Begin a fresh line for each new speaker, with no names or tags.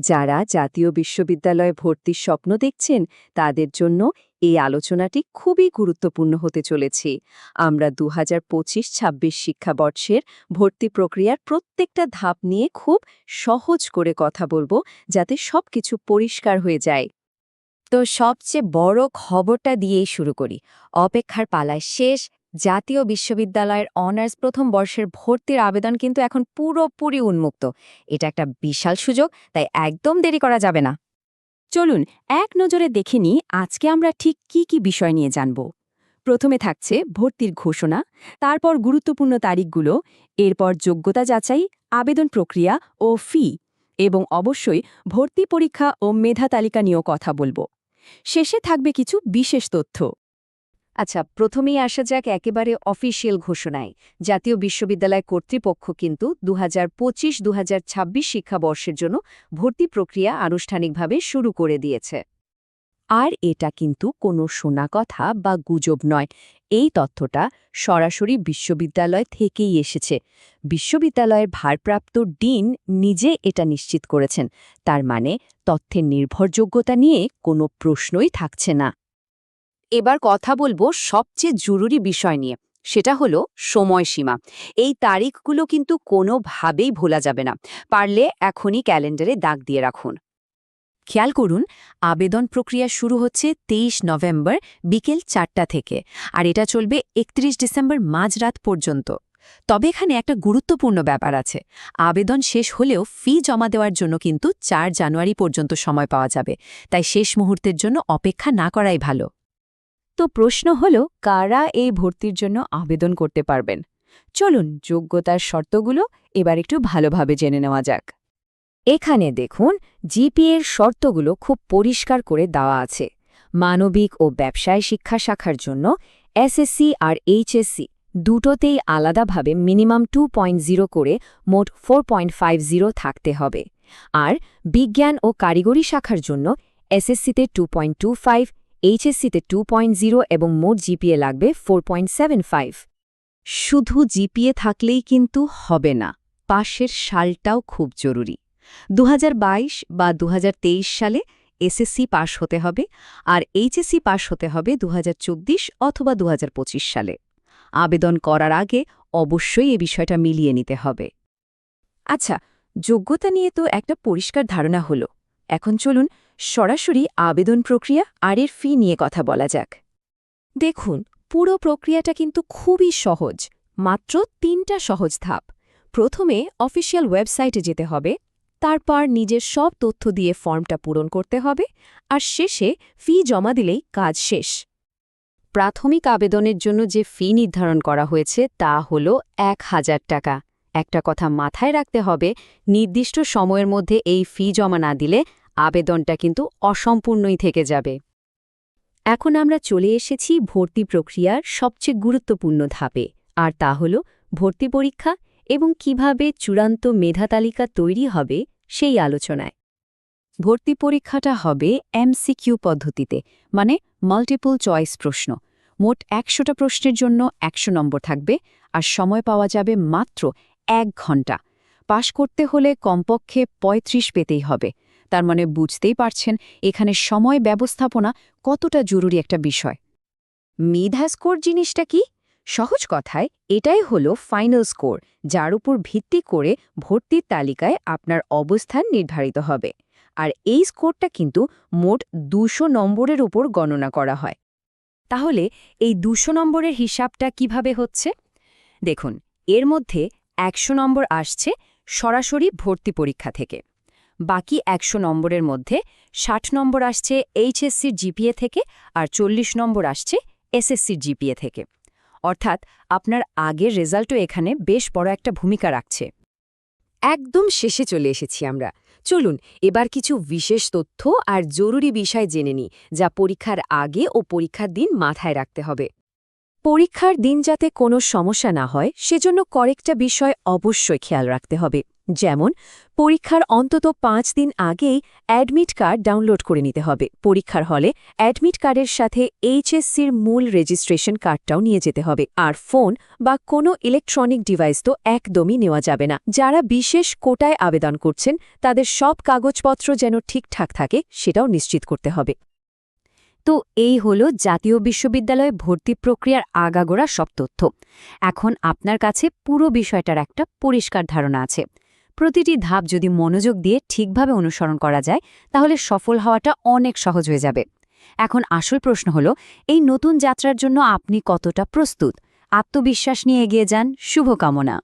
যারা জাতীয় বিশ্ববিদ্যালয়ে ভর্তির স্বপ্ন দেখছেন, তাদের জন্য এই আলোচনাটি খুবই গুরুত্বপূর্ণ হতে চলেছে। আমরা দু হাজার পঁচিশ ছাব্বিশ শিক্ষাবর্ষের ভর্তি প্রক্রিয়ার প্রত্যেকটা ধাপ নিয়ে খুব সহজ করে কথা বলব, যাতে সবকিছু পরিষ্কার হয়ে যায়।
তো সবচেয়ে বড় খবরটা দিয়েই শুরু করি। অপেক্ষার পালায় শেষ জাতীয় বিশ্ববিদ্যালয়ের অনার্স প্রথম বর্ষের ভর্তির আবেদন কিন্তু এখন পুরোপুরি উন্মুক্ত। এটা একটা বিশাল সুযোগ, তাই একদম দেরি করা যাবে না। চলুন এক নজরে দেখে নিই আজকে আমরা ঠিক কি কি বিষয় নিয়ে জানব। প্রথমে থাকছে ভর্তির ঘোষণা, তারপর গুরুত্বপূর্ণ তারিখগুলো, এরপর যোগ্যতা যাচাই, আবেদন প্রক্রিয়া ও ফি, এবং অবশ্যই ভর্তি পরীক্ষা ও মেধা তালিকা নিয়েও কথা বলব। শেষে থাকবে কিছু বিশেষ তথ্য।
আচ্ছা প্রথমেই আসা যাক একেবারে অফিসিয়াল ঘোষণায়। জাতীয় বিশ্ববিদ্যালয় কর্তৃপক্ষ কিন্তু দু হাজার পঁচিশ দু শিক্ষাবর্ষের জন্য ভর্তি প্রক্রিয়া আনুষ্ঠানিকভাবে শুরু করে দিয়েছে।
আর এটা কিন্তু কোনো শোনা কথা বা গুজব নয়। এই তথ্যটা সরাসরি বিশ্ববিদ্যালয় থেকেই এসেছে। বিশ্ববিদ্যালয়ের ভারপ্রাপ্ত ডিন নিজে এটা নিশ্চিত করেছেন। তার মানে তথ্যের নির্ভরযোগ্যতা নিয়ে কোনো প্রশ্নই থাকছে না।
এবার কথা বলব সবচেয়ে জরুরি বিষয় নিয়ে। সেটা হলো সময়সীমা। এই তারিখগুলো কিন্তু কোনোভাবেই ভোলা যাবে না। পারলে এখনই ক্যালেন্ডারে দাগ দিয়ে রাখুন।
খেয়াল করুন, আবেদন প্রক্রিয়া শুরু হচ্ছে তেইশ নভেম্বর বিকেল চারটা থেকে, আর এটা চলবে একত্রিশ ডিসেম্বর মাঝরাত পর্যন্ত। তবে এখানে একটা গুরুত্বপূর্ণ ব্যাপার আছে। আবেদন শেষ হলেও ফি জমা দেওয়ার জন্য কিন্তু চার জানুয়ারি পর্যন্ত সময় পাওয়া যাবে। তাই শেষ মুহূর্তের জন্য অপেক্ষা না করাই ভালো। তো প্রশ্ন হল, কারা এই ভর্তির জন্য আবেদন করতে পারবেন? চলুন, যোগ্যতার শর্তগুলো এবার একটু ভালোভাবে জেনে নেওয়া যাক। এখানে দেখুন, জিপিএর শর্তগুলো খুব পরিষ্কার করে দেওয়া আছে। মানবিক ও ব্যবসায় শিক্ষা শাখার জন্য এসএসসি আর এইচএসসি দুটোতেই আলাদাভাবে মিনিমাম টু করে মোট ফোর থাকতে হবে। আর বিজ্ঞান ও কারিগরি শাখার জন্য এসএসসিতে টু এইচএসসিতে টু এবং মোট জিপিএ লাগবে ফোর
শুধু জিপিএ থাকলেই কিন্তু হবে না, পাশের সালটাও খুব জরুরি। দু হাজার বাইশ বা দু হাজার তেইশ সালে এসএসসি পাশ হতে হবে আর এইচএসসি পাশ হতে হবে দু হাজার চব্বিশ অথবা দু হাজার পঁচিশ সালে। আবেদন করার আগে অবশ্যই এ বিষয়টা মিলিয়ে নিতে হবে। আচ্ছা যোগ্যতা নিয়ে তো একটা পরিষ্কার ধারণা হলো। এখন চলুন সরাসরি আবেদন প্রক্রিয়া আর এর ফি নিয়ে কথা বলা যাক।
দেখুন, পুরো প্রক্রিয়াটা কিন্তু খুবই সহজ, মাত্র তিনটা সহজ ধাপ। প্রথমে অফিসিয়াল ওয়েবসাইটে যেতে হবে, তারপর নিজের সব তথ্য দিয়ে ফর্মটা পূরণ করতে হবে, আর শেষে ফি জমা দিলেই কাজ শেষ।
প্রাথমিক আবেদনের জন্য যে ফি নির্ধারণ করা হয়েছে তা হল এক হাজার টাকা। একটা কথা মাথায় রাখতে হবে, নির্দিষ্ট সময়ের মধ্যে এই ফি জমা না দিলে আবেদনটা কিন্তু অসম্পূর্ণই থেকে যাবে।
এখন আমরা চলে এসেছি ভর্তি প্রক্রিয়ার সবচেয়ে গুরুত্বপূর্ণ ধাপে, আর তা হল ভর্তি পরীক্ষা এবং কীভাবে চূড়ান্ত মেধা তালিকা তৈরি হবে সেই আলোচনায়। ভর্তি পরীক্ষাটা হবে এমসিকিউ পদ্ধতিতে মানে মাল্টিপল চয়েস প্রশ্ন। মোট একশোটা প্রশ্নের জন্য একশো নম্বর থাকবে, আর সময় পাওয়া যাবে মাত্র এক ঘণ্টা। পাশ করতে হলে কমপক্ষে ৩৫ পেতেই হবে। তার মানে বুঝতেই পারছেন এখানে সময় ব্যবস্থাপনা কতটা জরুরি একটা বিষয়।
মেধা স্কোর জিনিসটা কি? সহজ কথায়, এটাই হলো ফাইনাল স্কোর, যার উপর ভিত্তি করে ভর্তির তালিকায় আপনার অবস্থান নির্ধারিত হবে। আর এই স্কোরটা কিন্তু মোট দুশো নম্বরের উপর গণনা করা হয়।
তাহলে এই দুশো নম্বরের হিসাবটা কীভাবে হচ্ছে? দেখুন, এর মধ্যে একশো নম্বর আসছে সরাসরি ভর্তি পরীক্ষা থেকে। বাকি একশো নম্বরের মধ্যে ষাট নম্বর আসছে এইচএসসির জিপিএ থেকে আর চল্লিশ নম্বর আসছে এসএসসির জিপিএ থেকে। অর্থাৎ আপনার আগের রেজাল্টও এখানে বেশ বড় একটা ভূমিকা রাখছে।
একদম শেষে চলে এসেছি আমরা। চলুন, এবার কিছু বিশেষ তথ্য আর জরুরি বিষয় জেনে নিই, যা পরীক্ষার আগে ও পরীক্ষার দিন মাথায় রাখতে হবে। পরীক্ষার দিন যাতে কোনো সমস্যা না হয়, সেজন্য কয়েকটা বিষয় অবশ্যই খেয়াল রাখতে হবে। যেমন,
পরীক্ষার অন্তত পাঁচ দিন আগেই অ্যাডমিট কার্ড ডাউনলোড করে নিতে হবে। পরীক্ষার হলে অ্যাডমিট কার্ডের সাথে এইচএসসির মূল রেজিস্ট্রেশন কার্ডটাও নিয়ে যেতে হবে। আর ফোন বা কোনো ইলেকট্রনিক ডিভাইস তো একদমই নেওয়া যাবে না। যারা বিশেষ কোটায় আবেদন করছেন, তাদের সব কাগজপত্র যেন ঠিকঠাক থাকে, সেটাও নিশ্চিত করতে হবে।
তো এই হলো জাতীয় বিশ্ববিদ্যালয়ে ভর্তি প্রক্রিয়ার আগাগোড়া সব তথ্য। এখন আপনার কাছে পুরো বিষয়টার একটা পরিষ্কার ধারণা আছে। প্রতিটি ধাপ যদি মনোযোগ দিয়ে ঠিকভাবে অনুসরণ করা যায়, তাহলে সফল হওয়াটা অনেক সহজ হয়ে যাবে। এখন আসল প্রশ্ন হলো, এই নতুন যাত্রার জন্য আপনি কতটা প্রস্তুত? আত্মবিশ্বাস নিয়ে এগিয়ে যান, শুভকামনা।